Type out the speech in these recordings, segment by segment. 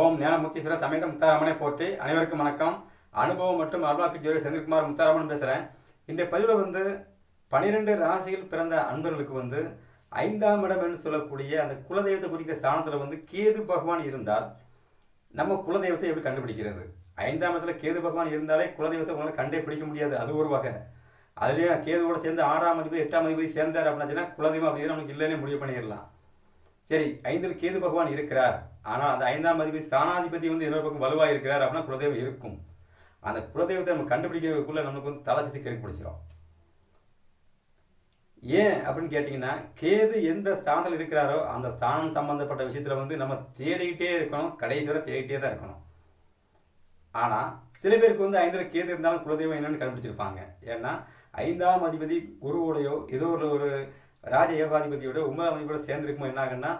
ஓம் ஞானமுத்தீஸ்வர சமேத முத்தாராமனை போட்டு அனைவருக்கும் வணக்கம். அனுபவம் மற்றும் அருள்வாக்கு ஜோதி செந்தில்குமார் முத்தாராமன் பேசுகிறேன் இந்த பதிவில் வந்து பனிரெண்டு ராசியில் பிறந்த அன்பர்களுக்கு வந்து ஐந்தாம் இடம் என்று சொல்லக்கூடிய அந்த குலதெய்வத்தை குறிக்கிற ஸ்தானத்தில் வந்து கேது பகவான் இருந்தால் நம்ம குலதெய்வத்தை எப்படி கண்டுபிடிக்கிறது? ஐந்தாம் இடத்துல கேது பகவான் இருந்தாலே குலதெய்வத்தை உங்களால் கண்டே பிடிக்க முடியாது. அது ஒரு வகை. அதுலேயும் கேதுவோட சேர்ந்து ஆறாம் அதிபதி எட்டாம் அதிபதி சேர்ந்தார் அப்படின்னா குலதெய்வம் அப்படிங்கிறது நமக்கு இல்லைன்னு முடிவு பண்ணிடலாம். சரி ஐந்தில் கேது பகவான் இருக்கிறார். ஆனால் அந்த ஐந்தாம் அதிபதி ஸ்தானாதிபதி வந்து இன்னொரு பக்கம் வலுவாக இருக்கிறார் அப்படின்னா குலதெய்வம் இருக்கும். அந்த குலதெய்வத்தை நம்ம கண்டுபிடிக்கிறதுக்குள்ளே நமக்கு வந்து தலை சக்தி கருக்கு பிடிச்சிடும் ஏன் அப்படின்னு கேட்டிங்கன்னா கேது எந்த ஸ்தானத்தில் இருக்கிறாரோ அந்த ஸ்தானம் சம்பந்தப்பட்ட விஷயத்தில் வந்து நம்ம தேடிக்கிட்டே இருக்கணும் கடைசி வரை தேடிக்கிட்டே தான் இருக்கணும். ஆனால் சில பேருக்கு வந்து ஐந்தில் கேது இருந்தாலும் குலதெய்வம் என்னென்னு கண்டுபிடிச்சிருப்பாங்க. ஏன்னா ஐந்தாம் அதிபதி குருவோடையோ ஏதோ ஒரு ஒரு ராஜ ஏகாதிபதியோட ஒன்பதாம் அதிபதியோட சேர்ந்துருக்குமோ என்ன ஆகுன்னா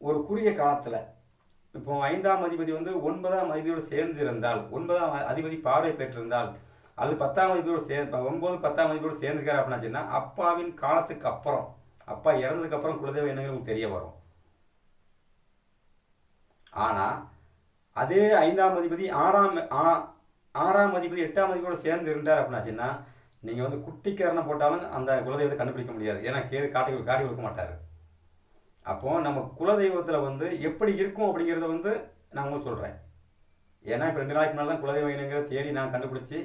ஒரு குறுகிய காலத்தில் இப்போ ஐந்தாம் அதிபதி வந்து ஒன்பதாம் அதிபதியோடு சேர்ந்து இருந்தால் ஒன்பதாம் அதிபதி பார்வை பெற்றிருந்தால் அது பத்தாம் அதிபதியோடு சே ஒன்பது பத்தாம் அதிபதியோடு சேர்ந்துருக்காரு அப்படின்னா சொன்னா அப்பாவின் காலத்துக்கு அப்புறம் அப்பா இறந்ததுக்கு அப்புறம் குலதெய்வம் என்னங்கிறது உங்களுக்கு தெரிய வரும். ஆனால் அதே ஐந்தாம் அதிபதி ஆறாம் ஆ- ஆறாம் அதிபதி எட்டாம் அதிபதியோடு சேர்ந்து இருந்தார் அப்படின்னாச்சுன்னா நீங்க வந்து குட்டிக்காரனை போட்டாலும் அந்த குலதெய்வத்தை கண்டுபிடிக்க முடியாது. ஏன்னா கேது காட்டி காட்டி கொடுக்க மாட்டார். அப்போ நம்ம குலதெய்வத்தில் வந்து எப்படி இருக்கும் அப்படிங்கிறத வந்து நான் உங்களுக்கு சொல்கிறேன் ஏன்னா இப்போ ரெண்டு நாளைக்கு முன்னாடி தான் குலதெய்வம் இனங்கிற தேடி நான் கண்டுபிடிச்சி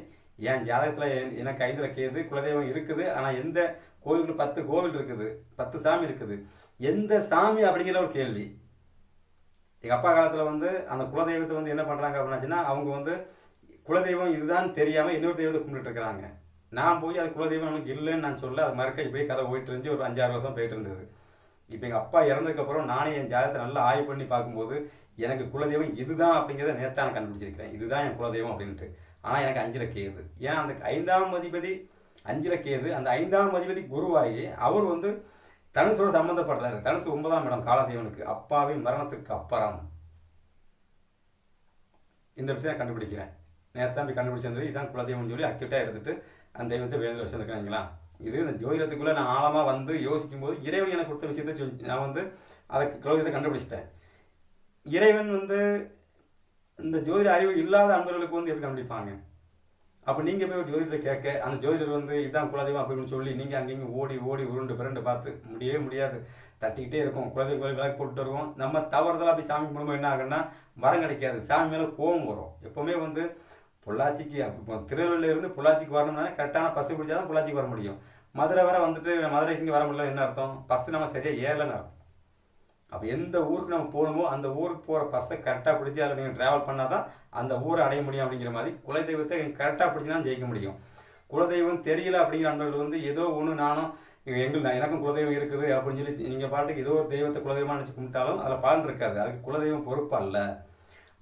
என் ஜாதகத்தில் எனக்கு ஐந்தில் கேது குலதெய்வம் இருக்குது. ஆனால் எந்த கோவிலுக்கு பத்து கோவில் இருக்குது. பத்து சாமி இருக்குது. எந்த சாமி அப்படிங்கிற ஒரு கேள்வி. எங்கள் அப்பா காலத்தில் வந்து அந்த குலதெய்வத்தை வந்து என்ன பண்ணுறாங்க அப்படின்னாச்சுன்னா அவங்க வந்து குலதெய்வம் இதுதான் தெரியாமல் இன்னொரு தெய்வத்தை கும்பிட்டுருக்குறாங்க நான் போய் அது குலதெய்வம் நமக்கு இல்லைன்னு நான் சொல்ல அது மறக்க இப்படியே கதை போயிட்டு இருந்துச்சு ஒரு அஞ்சாறு வருஷம் போயிட்டு இருந்தது இப்போ எங்கள் அப்பா இறந்ததுக்கப்புறம் நானே என் ஜாதகத்தை நல்லா ஆய்வு பண்ணி பார்க்கும்போது எனக்கு குலதெய்வம் இதுதான் அப்படிங்கிறத நேத்தான் நான் கண்டுபிடிச்சிருக்கிறேன். இதுதான் என் குலதெய்வம் அப்படின்ட்டு. ஆனால் எனக்கு அஞ்சில் கேது. ஏன் அந்த ஐந்தாம் அதிபதி அஞ்சில் கேது அந்த ஐந்தாம் அதிபதி குருவாகி அவர் வந்து தனுசோட சம்மந்தப்படுறாரு தனுசு ஒன்பதாம் இடம் காலதெய்வனுக்கு அப்பாவின் மரணத்திற்கு அப்புறம். இந்த விஷயம் நான் கண்டுபிடிக்கிறேன். நேரத்தான் போய் கண்டுபிடிச்சிருந்தது இதுதான் குலதெய்வம்னு சொல்லி அக்யூட்டாக எடுத்துட்டு அந்த தெய்வத்தை வேதத்தில் வச்சிருக்கீங்களா இது இந்த ஜோதிடத்துக்குள்ளே நான் ஆழமாக வந்து யோசிக்கும் போது இறைவன் எனக்கு கொடுத்த விஷயத்தை சொல்லி நான் வந்து அதை குலதெய்வத்தை கண்டுபிடிச்சிட்டேன். இறைவன் வந்து இந்த ஜோதிட அறிவு இல்லாத அன்பர்களுக்கு வந்து எப்படி கண்டுபிடிப்பாங்க? அப்போ நீங்கள் போய் ஒரு ஜோதிடரை கேட்க அந்த ஜோதிடர் வந்து இதான் குலதெய்வம் அப்படின்னு சொல்லி நீங்கள் அங்கேயும் ஓடி ஓடி உருண்டு பிறண்டு பார்த்து முடியவே முடியாது. தட்டிக்கிட்டே இருக்கும். குலதெய்வம் கோயில் விளக்கு போட்டுட்டு இருக்கும் நம்ம தவறுதலாக போய் சாமி கும்பிடும்போது என்ன ஆகுன்னா மரம் கிடைக்காது. சாமி மேலே கோபம் வரும். எப்போவுமே வந்து பொள்ளாச்சிக்கு இப்போ திருநெல்வேலியிலேருந்து பொள்ளாச்சிக்கு வரணும்னா கரெக்டான பஸ்ஸு பிடிச்சா தான் பொள்ளாச்சிக்கு வர முடியும். மதுரை வர வந்துட்டு மதுரைக்கு இங்கே வர முடியல என்ன அர்த்தம்? பஸ்ஸு நம்ம சரியாக ஏறலன்னு அர்த்தம். அப்போ எந்த ஊருக்கு நம்ம போகணுமோ அந்த ஊருக்கு போகிற பஸ்ஸை கரெக்டாக பிடிச்சி அதில் நீங்கள் ட்ராவல் பண்ணால் தான் அந்த ஊரை அடைய முடியும் அப்படிங்கிற மாதிரி குலதெய்வத்தை கரெக்டாக பிடிச்சினா ஜெயிக்க முடியும். குலதெய்வம் தெரியல அப்படிங்கிற அன்பர்கள் வந்து ஏதோ ஒன்று நானும் எங்கள் எனக்கும் குலதெய்வம் இருக்குது அப்படின்னு சொல்லி நீங்கள் பாட்டுக்கு ஏதோ ஒரு தெய்வத்தை குலதெய்வமாக நினச்சி கும்பிட்டாலும் அதில் பலன் இருக்காது. அதுக்கு குலதெய்வம் பொறுப்பு அல்ல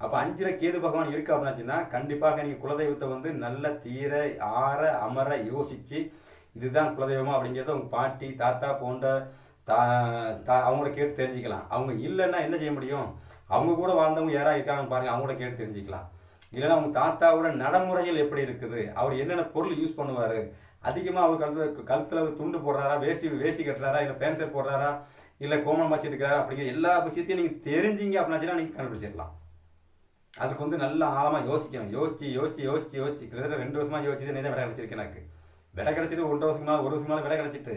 அப்போ அஞ்சில் கேது பகவான் இருக்கு அப்படின்னாச்சுன்னா கண்டிப்பாக நீங்கள் குலதெய்வத்தை வந்து நல்ல தீர ஆற அமர யோசித்து இதுதான் குலதெய்வமா அப்படிங்கிறத உங்கள் பாட்டி தாத்தா போன்ற தா தா அவங்கள கேட்டு தெரிஞ்சுக்கலாம். அவங்க இல்லைன்னா என்ன செய்ய முடியும்? அவங்க கூட வாழ்ந்தவங்க யாராக இருக்காங்கன்னு பாருங்க அவங்கள கேட்டு தெரிஞ்சுக்கலாம். இல்லைன்னா அவங்க தாத்தாவோட நடைமுறைகள் எப்படி இருக்குது? அவர் என்னென்ன பொருள் யூஸ் பண்ணுவார்? அதிகமாக அவர் கழுத்து கழுத்தில் அவர் துண்டு போடுறாரா? வேஷ்டி வேஷ்டி கட்டுறாரா? இல்லை பேண்ட் ஷர்ட் போடுறாரா? இல்லை கோமணம் வச்சுட்டு இருக்கிறாரா? அப்படிங்கிற எல்லா விஷயத்தையும் நீங்கள் தெரிஞ்சீங்க அப்படின்னாச்சுன்னா நீங்கள் கண்டுபிடிச்சிடலாம். அதுக்கு வந்து நல்லா ஆழமாக யோசிக்கணும். யோசிச்சு யோசிச்சு யோசிச்சு யோசிச்சு. கிட்டத்தட்ட ரெண்டு வருஷமாக யோசிச்சு நேரம் விடை கிடச்சிருக்கு எனக்கு. விடை கிடச்சிது ஒன்றரை வருஷம் மேலே ஒரு வருஷம் மேலே விடை கிடச்சிட்டு.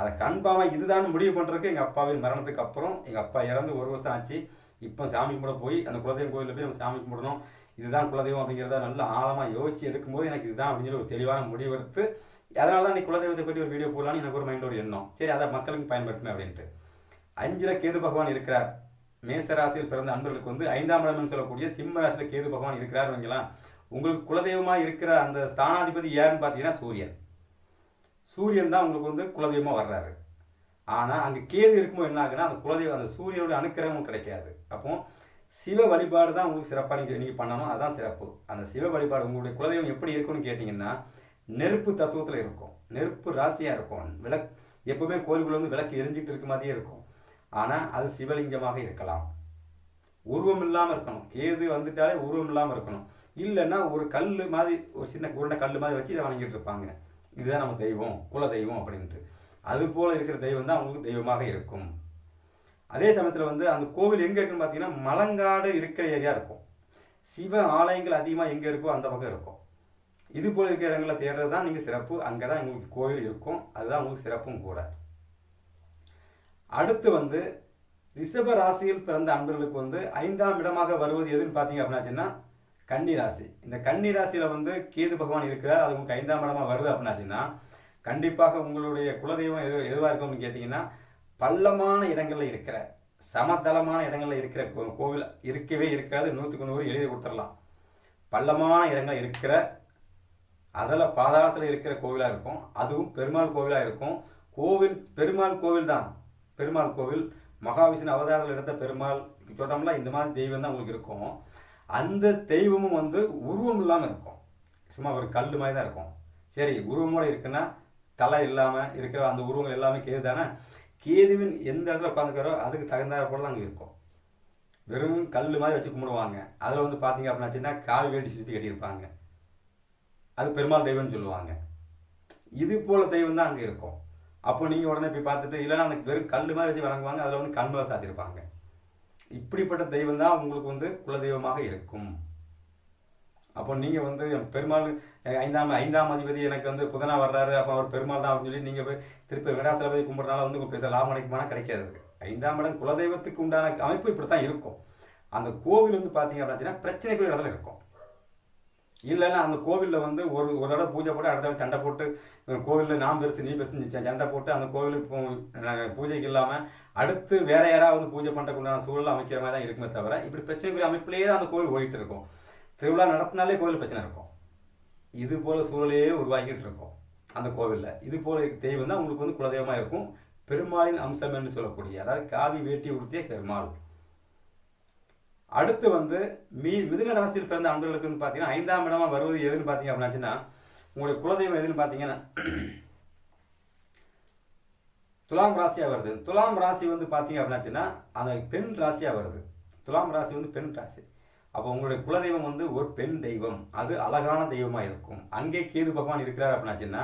அதை கன்ஃபார்மாக இதுதான் முடிவு பண்ணுறதுக்கு எங்கள் அப்பாவின் மரணத்துக்கு அப்புறம் எங்கள் அப்பா இறந்து ஒரு வருஷம் ஆச்சு. இப்போ சாமி கும்பிட போய் அந்த குலதெய்வம் கோயிலில் போய் நம்ம சாமி கும்பிடணும். இதுதான் குலதெய்வம் அப்படிங்கிறத நல்லா ஆழமாக யோசிச்சு எடுக்கும்போது எனக்கு இதுதான் அப்படின்னு சொல்லி ஒரு தெளிவான முடிவு எடுத்து அதனால தான் நீ குலதெய்வத்தை பற்றி ஒரு வீடியோ போடலான்னு எனக்கு ஒரு மைண்டில் ஒரு எண்ணம். சரி அதை மக்களுக்கு பயன்படுத்தணும் அப்படின்ட்டு. அஞ்சில் கேது பகவான் இருக்கிறார். மேச ராசியில் பிறந்த அன்பர்களுக்கு வந்து ஐந்தாம் இடம்னு சொல்லக்கூடிய சிம்ம ராசியில் கேது பகவான் இருக்கிறார் வைங்களேன் உங்களுக்கு குலதெய்வமாக இருக்கிற அந்த ஸ்தானாதிபதி யாருன்னு பார்த்தீங்கன்னா சூரியன். சூரியன் தான் உங்களுக்கு வந்து குலதெய்வமாக வர்றாரு. ஆனால் அங்கே கேது இருக்கும்போது என்ன ஆகுன்னா அந்த குலதெய்வம் அந்த சூரியனோட அனுக்கிரகமும் கிடைக்காது. அப்போ சிவ வழிபாடு தான் உங்களுக்கு சிறப்பாக நீங்கள் நீங்கள் பண்ணணும். அதுதான் சிறப்பு. அந்த சிவ வழிபாடு உங்களுடைய குலதெய்வம் எப்படி இருக்கும்னு கேட்டிங்கன்னா நெருப்பு தத்துவத்தில் இருக்கும். நெருப்பு ராசியாக இருக்கும். விளக்கு எப்பவுமே கோயிலுக்குள்ள வந்து விளக்கு எரிஞ்சிட்டு இருக்க மாதிரியே இருக்கும். ஆனால் அது சிவலிங்கமாக இருக்கலாம். உருவம் இல்லாமல் இருக்கணும். கேது வந்துட்டாலே உருவம் இல்லாமல் இருக்கணும். இல்லைன்னா ஒரு கல் மாதிரி ஒரு சின்ன உருண்டை கல் மாதிரி வச்சு இதை வணங்கிட்டு இருப்பாங்க. இதுதான் நம்ம தெய்வம் குல தெய்வம் அப்படின்ட்டு. அது போல் இருக்கிற தெய்வம் தான் அவங்களுக்கு தெய்வமாக இருக்கும். அதே சமயத்தில் வந்து அந்த கோவில் எங்கே இருக்குன்னு பார்த்தீங்கன்னா மலங்காடு இருக்கிற ஏரியா இருக்கும். சிவ ஆலயங்கள் அதிகமாக எங்கே இருக்கோ அந்த பக்கம் இருக்கும். இது போல் இருக்கிற இடங்களை தேடுறது தான் நீங்கள் சிறப்பு. அங்கே தான் உங்களுக்கு கோவில் இருக்கும். அதுதான் உங்களுக்கு சிறப்பும் கூட. அடுத்து வந்து ரிஷப ராசியில் பிறந்த அன்பர்களுக்கு வந்து ஐந்தாம் இடமாக வருவது எதுன்னு பார்த்தீங்க அப்படின்னாச்சுன்னா கன்னி ராசி. இந்த கன்னி ராசியில் வந்து கேது பகவான் இருக்கிறார். அது உங்களுக்கு ஐந்தாம் இடமாக வருது அப்படின்னாச்சுன்னா கண்டிப்பாக உங்களுடைய குலதெய்வம் எது எதுவாக இருக்கும்னு கேட்டிங்கன்னா பள்ளமான இடங்களில் இருக்கிற சமதளமான இடங்களில் இருக்கிற கோ- கோவில் இருக்கவே இருக்காது. நூற்றுக்கு நூறு எழுதி கொடுத்துடலாம். பள்ளமான இடங்கள் இருக்கிற அதில் பாதாளத்தில் இருக்கிற கோவிலாக இருக்கும். அதுவும் பெருமாள் கோவிலாக இருக்கும். கோவில் பெருமாள் கோவில் தான் பெருமாள் கோவில் மகாவிஷ்ணு அவதாரத்தில் எடுத்த பெருமாள் சொல்கிறோம்ல இந்த மாதிரி தெய்வம் தான் உங்களுக்கு இருக்கும். அந்த தெய்வமும் வந்து உருவம் இல்லாமல் இருக்கும். சும்மா ஒரு கல் மாதிரி தான் இருக்கும். சரி உருவமோடு இருக்குன்னா தலை இல்லாமல் இருக்கிற அந்த உருவங்கள் எல்லாமே கேது தானே? கேதுவின் எந்த இடத்துல உட்காந்துக்கிறோ அதுக்கு தகுந்த போல தான் அங்கே இருக்கும். வெறும் கல் மாதிரி வச்சு கும்பிடுவாங்க. அதில் வந்து பார்த்தீங்க அப்படின்னாச்சுன்னா கால் வேடி சுற்றி கட்டியிருப்பாங்க. அது பெருமாள் தெய்வம்னு சொல்லுவாங்க. இது போல தெய்வம் தான் அங்கே இருக்கும். அப்போ நீங்கள் உடனே போய் பார்த்துட்டு இல்லைன்னா அந்த வெறும் கல் மாதிரி வச்சு வணங்குவாங்க அதில் வந்து கண்மலை சாத்திருப்பாங்க. இப்படிப்பட்ட தெய்வம் தான் உங்களுக்கு வந்து குலதெய்வமாக இருக்கும். அப்போ நீங்கள் வந்து பெருமாள் ஐந்தாம் ஐந்தாம் அதிபதி எனக்கு வந்து புதனா வர்றாரு அப்போ அவர் பெருமாள் தான் அப்படின்னு சொல்லி நீங்கள் போய் திருப்பி விடாசலபதி கும்பிட்றனால வந்து உங்களுக்கு பெருசாக லாபம் கிடைக்குமானா கிடைக்காது. ஐந்தாம் இடம் குலதெய்வத்துக்கு உண்டான அமைப்பு இப்படி தான் இருக்கும். அந்த கோவில் வந்து பார்த்தீங்க அப்படின்னா பிரச்சனைகள் இடத்துல இருக்கும். இல்லைன்னா அந்த கோவிலில் வந்து ஒரு ஒரு தடவை பூஜை போட்டு அடுத்த தடவை சண்டை போட்டு கோவிலில் நான் பெருசு நீ பெருசு சண்டை போட்டு அந்த கோவிலுக்கு பூஜைக்கு இல்லாமல் அடுத்து வேற யாராவது வந்து பூஜை பண்ணுறதுக்குண்டான சூழல் அமைக்கிற மாதிரி தான் இருக்குமே தவிர இப்படி பிரச்சனைக்குரிய அமைப்பிலேயே தான் அந்த கோவில் ஓடிட்டு இருக்கும். திருவிழா நடத்தினாலே கோவில் பிரச்சனை இருக்கும். இது போல சூழலையே உருவாக்கிட்டு இருக்கும் அந்த கோவிலில். இது போல தெய்வம் தான் உங்களுக்கு வந்து குலதெய்வமாக இருக்கும். பெருமாளின் அம்சம் என்று சொல்லக்கூடிய அதாவது காவி வேட்டி உடுத்திய பெருமாள். அடுத்து வந்து மீ மிதுன ராசியில் பிறந்த அன்பர்களுக்குன்னு பார்த்தீங்கன்னா ஐந்தாம் இடமா வருவது எதுன்னு பார்த்தீங்க அப்படின்னாச்சுன்னா உங்களுடைய குலதெய்வம் எதுன்னு பார்த்தீங்கன்னா துலாம் ராசியாக வருது. துலாம் ராசி வந்து பார்த்தீங்க அப்படின்னாச்சுன்னா அந்த பெண் ராசியாக வருது. துலாம் ராசி வந்து பெண் ராசி. அப்போ உங்களுடைய குலதெய்வம் வந்து ஒரு பெண் தெய்வம். அது அழகான தெய்வமாக இருக்கும். அங்கே கேது பகவான் இருக்கிறார் அப்படின்னாச்சுன்னா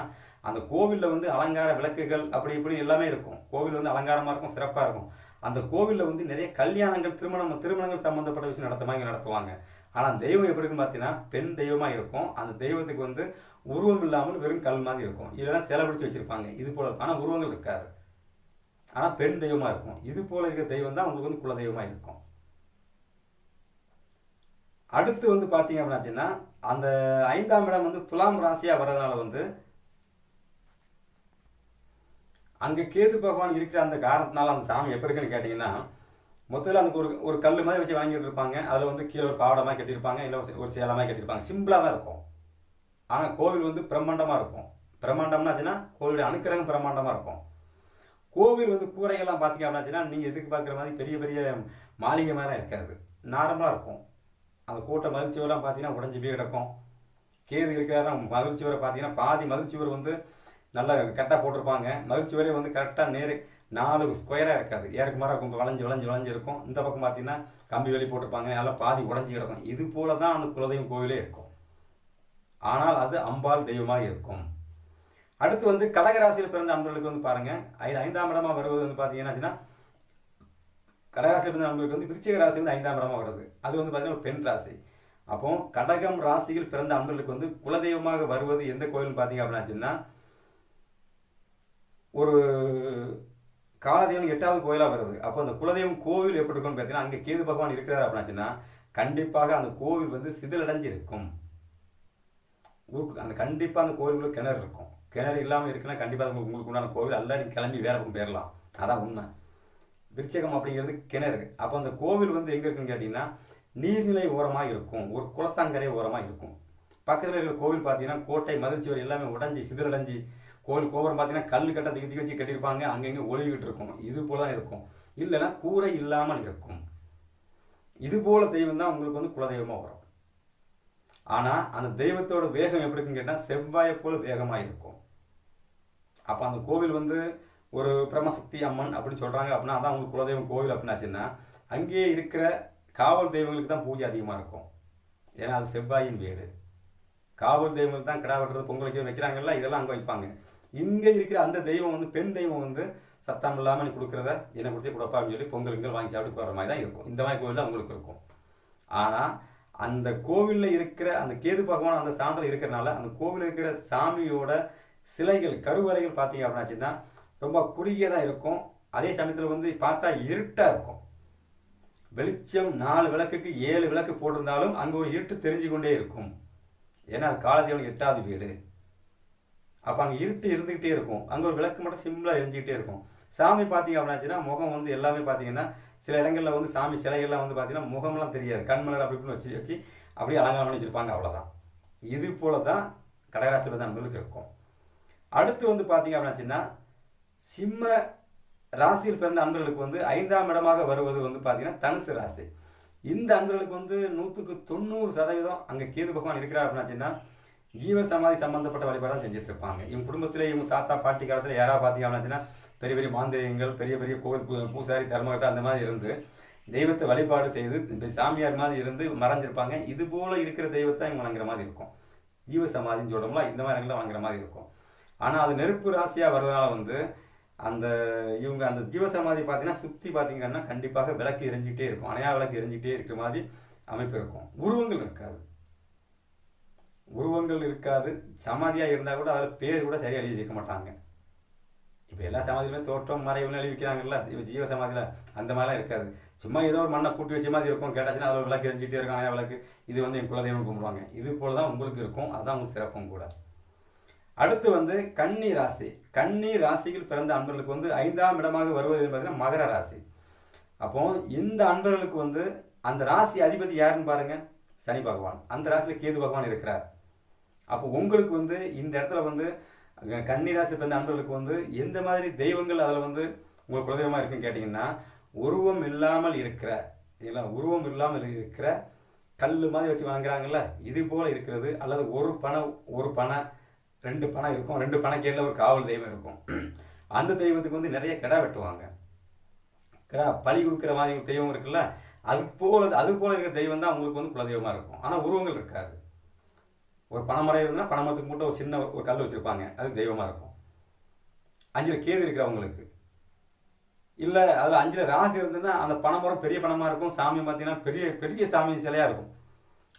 அந்த கோவிலில் வந்து அலங்கார விளக்குகள் அப்படி இப்படி எல்லாமே இருக்கும். கோவில் வந்து அலங்காரமாக இருக்கும் சிறப்பாக இருக்கும். அந்த கோவிலில் வந்து நிறைய கல்யாணங்கள் திருமணம் திருமணங்கள் சம்மந்தப்பட்ட விஷயம் நடத்த நடத்துவாங்க. ஆனால் தெய்வம் எப்படி இருக்குன்னு பார்த்தீங்கன்னா பெண் தெய்வமாக இருக்கும். அந்த தெய்வத்துக்கு வந்து உருவம் இல்லாமல் வெறும் கல் மாதிரி இருக்கும். இல்லைன்னா சிலை பிடிச்சி வச்சுருப்பாங்க. இது போல ஆனால் உருவங்கள் இருக்காது. ஆனால் பெண் தெய்வமாக இருக்கும். இது போல இருக்கிற தெய்வம் தான் அவங்களுக்கு வந்து குல தெய்வமாக இருக்கும். அடுத்து வந்து பார்த்தீங்க அப்படின்னாச்சுன்னா அந்த ஐந்தாம் இடம் வந்து துலாம் ராசியாக வர்றதுனால வந்து அங்கே கேது பகவான் இருக்கிற அந்த காரணத்தினால அந்த சாமி எப்படி இருக்குன்னு கேட்டிங்கன்னா மொத்தத்தில் அதுக்கு ஒரு ஒரு கல் மாதிரி வச்சு வாங்கிட்டு இருப்பாங்க அதில் வந்து கீழே ஒரு பாவடமாக கட்டியிருப்பாங்க. இல்லை ஒரு சேலமாக கட்டியிருப்பாங்க. சிம்பிளாக தான் இருக்கும். ஆனால் கோவில் வந்து பிரம்மாண்டமாக இருக்கும். பிரம்மாண்டம்னாச்சுன்னா கோவிலுடைய அனுக்கிரகம் பிரம்மாண்டமாக இருக்கும். கோவில் வந்து கூரைகள்லாம் பார்த்தீங்க அப்படின்னாச்சுன்னா நீங்கள் எதுக்கு பார்க்குற மாதிரி பெரிய பெரிய மாளிகை மாதிரி இருக்காது. நார்மலாக இருக்கும். அந்த கூட்டை மதிச்சுவரெல்லாம் பார்த்தீங்கன்னா உடஞ்சி போய் கிடக்கும். கேது இருக்கிறாரா மதிர்ச்சுவரை பார்த்தீங்கன்னா பாதி மதிர்ச்சுவர் வந்து நல்லா கரெக்டாக போட்டிருப்பாங்க. மதிர்ச்சுவரே வந்து கரெக்டாக நேரு நாலு ஸ்கொயராக இருக்காது. ஏற்கு மாறாக கொஞ்சம் வளைஞ்சு வளைஞ்சு வளைஞ்சு இருக்கும். இந்த பக்கம் பார்த்தீங்கன்னா கம்பி வெளி போட்டிருப்பாங்க. நல்லா பாதி உடஞ்சி கிடக்கும். இது போல தான் அந்த குலதெய்வம் கோவிலே இருக்கும். ஆனால் அது அம்பாள் தெய்வமாக இருக்கும். அடுத்து வந்து கடகராசியில் பிறந்த அன்பர்களுக்கு வந்து பாருங்கள் ஐ ஐந்தாம் இடமாக வருவது வந்து பார்த்தீங்கன்னா கடகராசியில் பிறந்த அன்பர்களுக்கு வந்து விருச்சிக ராசி வந்து ஐந்தாம் இடமாக வருது. அது வந்து பார்த்தீங்கன்னா ஒரு பெண் ராசி. அப்போ கடகம் ராசியில் பிறந்த அன்பர்களுக்கு வந்து குலதெய்வமாக வருவது எந்த கோயில்னு பார்த்தீங்க அப்படின்னாச்சுன்னா ஒரு காலதெய்வம் எட்டாவது கோயிலாக வருது. அப்போ அந்த குலதெய்வம் கோவில் எப்படி இருக்கும்னு பார்த்தீங்கன்னா அங்கே கேது பகவான் இருக்கிறார் அப்படின்னாச்சுன்னா கண்டிப்பாக அந்த கோவில் வந்து சிதிலடைஞ்சு இருக்கும் ஊருக்கு அந்த கண்டிப்பாக அந்த கோவிலுக்குள்ள கிணறு இருக்கும். கிணறு இல்லாமல் இருக்குன்னா கண்டிப்பாக உங்களுக்கு உங்களுக்கு உண்டான கோவில். அல்லாடி கிளம்பி வேற பக்கம் போயிடலாம் அதான் உண்மை. விருச்சகம் அப்படிங்கிறது கிணறு. அப்போ அந்த கோவில் வந்து எங்கே இருக்குன்னு கேட்டிங்கன்னா நீர்நிலை ஓரமாக இருக்கும். ஒரு குளத்தாங்கரை ஓரமாக இருக்கும். பக்கத்தில் இருக்கிற கோவில் பார்த்தீங்கன்னா கோட்டை மதிர்ச்சி எல்லாமே உடஞ்சி சிதிலடைஞ்சு கோவில் கோபுரம் பார்த்தீங்கன்னா கல் கட்ட திக்கி திக்கி வச்சு கட்டியிருப்பாங்க. அங்கங்கே ஒழுகிட்டு இருக்கும் இது போல தான் இருக்கும். இல்லைன்னா கூரை இல்லாமல் இருக்கும். இது போல தெய்வம் தான் உங்களுக்கு வந்து குலதெய்வமாக வரும். ஆனால் அந்த தெய்வத்தோட வேகம் எப்படி இருக்குன்னு கேட்டால் செவ்வாயை போல வேகமாக இருக்கும். அப்போ அந்த கோவில் வந்து ஒரு பிரம்மசக்தி அம்மன் அப்படின்னு சொல்கிறாங்க அப்படின்னா அதான் உங்களுக்கு குலதெய்வம் கோவில் அப்படின்னாச்சுன்னா அங்கேயே இருக்கிற காவல் தெய்வங்களுக்கு தான் பூஜை அதிகமாக இருக்கும். ஏன்னா அது செவ்வாயின் வீடு. காவல் தெய்வங்களுக்கு தான் கிடா வெட்டுறது பொங்கல் வைக்கிறாங்கல்ல இதெல்லாம் அங்கே வைப்பாங்க. இங்கே இருக்கிற அந்த தெய்வம் வந்து பெண் தெய்வம் வந்து சத்தம் இல்லாமல் நீ கொடுக்குறத என்னை கொடுத்து கொடுப்பா சொல்லி பொங்கல் இங்கே வாங்கி சாப்பிட்டு போகிற மாதிரி தான் இருக்கும். இந்த மாதிரி கோவில் தான் உங்களுக்கு இருக்கும். ஆனால் அந்த கோவிலில் இருக்கிற அந்த கேது பகவான் அந்த ஸ்தானத்தில் இருக்கிறனால அந்த கோவிலில் இருக்கிற சாமியோட சிலைகள் கருவறைகள் பார்த்தீங்க அப்படின்னாச்சுன்னா ரொம்ப குறுகியதாக இருக்கும். அதே சமயத்தில் வந்து பார்த்தா இருட்டாக இருக்கும். வெளிச்சம் நாலு விளக்குக்கு ஏழு விளக்கு போட்டிருந்தாலும் அங்கே ஒரு இருட்டு தெரிஞ்சு கொண்டே இருக்கும். ஏன்னா அது காலதேவன் எட்டாவது வீடு. அப்போ அங்கே இருட்டு இருந்துக்கிட்டே இருக்கும். அங்கே ஒரு விளக்கு மட்டும் சிம்பிளாக எரிஞ்சிக்கிட்டே இருக்கும். சாமி பார்த்தீங்க அப்படின்னாச்சுன்னா முகம் வந்து எல்லாமே பார்த்தீங்கன்னா சில இடங்களில் வந்து சாமி சிலைகள்லாம் வந்து பார்த்தீங்கன்னா முகம்லாம் தெரியாது. கண்மலர் அப்படி இப்படின்னு வச்சு வச்சு அப்படியே அலங்காரம் பண்ணி வச்சிருப்பாங்க அவ்வளோதான் இது போல தான் கடகராசியில் தான் நம்மளுக்கு இருக்கும். அடுத்து வந்து பார்த்தீங்க அப்படின்னாச்சுன்னா சிம்ம ராசியில் பிறந்த அன்பர்களுக்கு வந்து ஐந்தாம் இடமாக வருவது வந்து பார்த்தீங்கன்னா தனுசு ராசி. இந்த அன்பர்களுக்கு வந்து நூற்றுக்கு தொண்ணூறு சதவீதம் அங்கே கேது பகவான் இருக்கிறார் அப்படின்னாச்சுன்னா ஜீவ சமாதி சம்பந்தப்பட்ட வழிபாடு செஞ்சுட்டு இருப்பாங்க இவங்க குடும்பத்தில் இவங்க தாத்தா பாட்டி காலத்தில் யாராவது பார்த்தீங்க பெரிய பெரிய மாந்திரியங்கள் பெரிய பெரிய கோவில் பூசாரி தர்மகர்த்தா அந்த மாதிரி இருந்து தெய்வத்தை வழிபாடு செய்து இந்த சாமியார் மாதிரி இருந்து மறைஞ்சிருப்பாங்க. இது போல் இருக்கிற தெய்வத்தை இவங்க வணங்குற மாதிரி இருக்கும். ஜீவ சமாதின்னு சொல்கிறோம்ல இந்த மாதிரி இடங்களில் வணங்குற மாதிரி இருக்கும். ஆனால் அது நெருப்பு ராசியாக வர்றதுனால வந்து அந்த இவங்க அந்த ஜீவசமாதி பார்த்தீங்கன்னா சுற்றி பார்த்தீங்கன்னா கண்டிப்பாக விளக்கு எரிஞ்சிக்கிட்டே இருக்கும். அணையா விளக்கு எரிஞ்சிக்கிட்டே இருக்கிற மாதிரி அமைப்பு இருக்கும். உருவங்கள் இருக்காது. உருவங்கள் இருக்காது. சமாதியாக இருந்தால் கூட அதில் பேர் கூட சரியாக எழுதி வைக்க மாட்டாங்க. இப்போ எல்லா சமாதியிலுமே தோற்றம் மறைவுன்னு எழுதி வைக்கிறாங்கல்ல. இப்போ ஜீவ சமாதியில் அந்த மாதிரிலாம் இருக்காது. சும்மா ஏதோ ஒரு மண்ணை கூட்டி வச்ச மாதிரி இருக்கும். கேட்டாச்சுன்னா அதில் விளக்கு எரிஞ்சிட்டே இருக்காங்க விளக்கு. இது வந்து என் குலதெய்வம் கும்பிடுவாங்க. இது போல் தான் உங்களுக்கு இருக்கும். அதுதான் உங்களுக்கு சிறப்பும் கூட. அடுத்து வந்து கன்னி ராசி. கன்னி ராசியில் பிறந்த அன்பர்களுக்கு வந்து ஐந்தாம் இடமாக வருவது பார்த்தீங்கன்னா மகர ராசி. அப்போ இந்த அன்பர்களுக்கு வந்து அந்த ராசி அதிபதி யாருன்னு பாருங்க. சனி பகவான். அந்த ராசியில் கேது பகவான் இருக்கிறார். அப்போ உங்களுக்கு வந்து இந்த இடத்துல வந்து கன்னிராசி பிறந்த அன்பர்களுக்கு வந்து எந்த மாதிரி தெய்வங்கள் அதில் வந்து உங்களுக்கு குலதெய்வமாக இருக்குன்னு கேட்டிங்கன்னா உருவம் இல்லாமல் இருக்கிற இல்லை உருவம் இல்லாமல் இருக்கிற கல் மாதிரி வச்சு வாங்குறாங்கல்ல? இது போல் இருக்கிறது அல்லது ஒரு பணம் ஒரு பணம் ரெண்டு பணம் இருக்கும் ரெண்டு பணக்கேட்டில் ஒரு காவல் தெய்வம் இருக்கும். அந்த தெய்வத்துக்கு வந்து நிறைய கிடா வெட்டுவாங்க. கிடா பழி கொடுக்குற மாதிரி ஒரு தெய்வம் இருக்குல்ல? அது போல அது போல இருக்கிற தெய்வம் தான் உங்களுக்கு வந்து குலதெய்வமாக இருக்கும். ஆனால் உருவங்கள் இருக்காது. ஒரு பனைமரம் இருந்ததுன்னா பனைமரத்துக்கு மட்டும் ஒரு சின்ன ஒரு கல் வச்சுருப்பாங்க. அது தெய்வமாக இருக்கும். அஞ்சில் கேது இருக்கிறவங்களுக்கு இல்லை அதில் அஞ்சில் ராகு இருந்ததுன்னா அந்த பனைமரம் பெரிய பணமாக இருக்கும். சாமி பார்த்தீங்கன்னா பெரிய பெரிய சாமி சிலையாக இருக்கும்.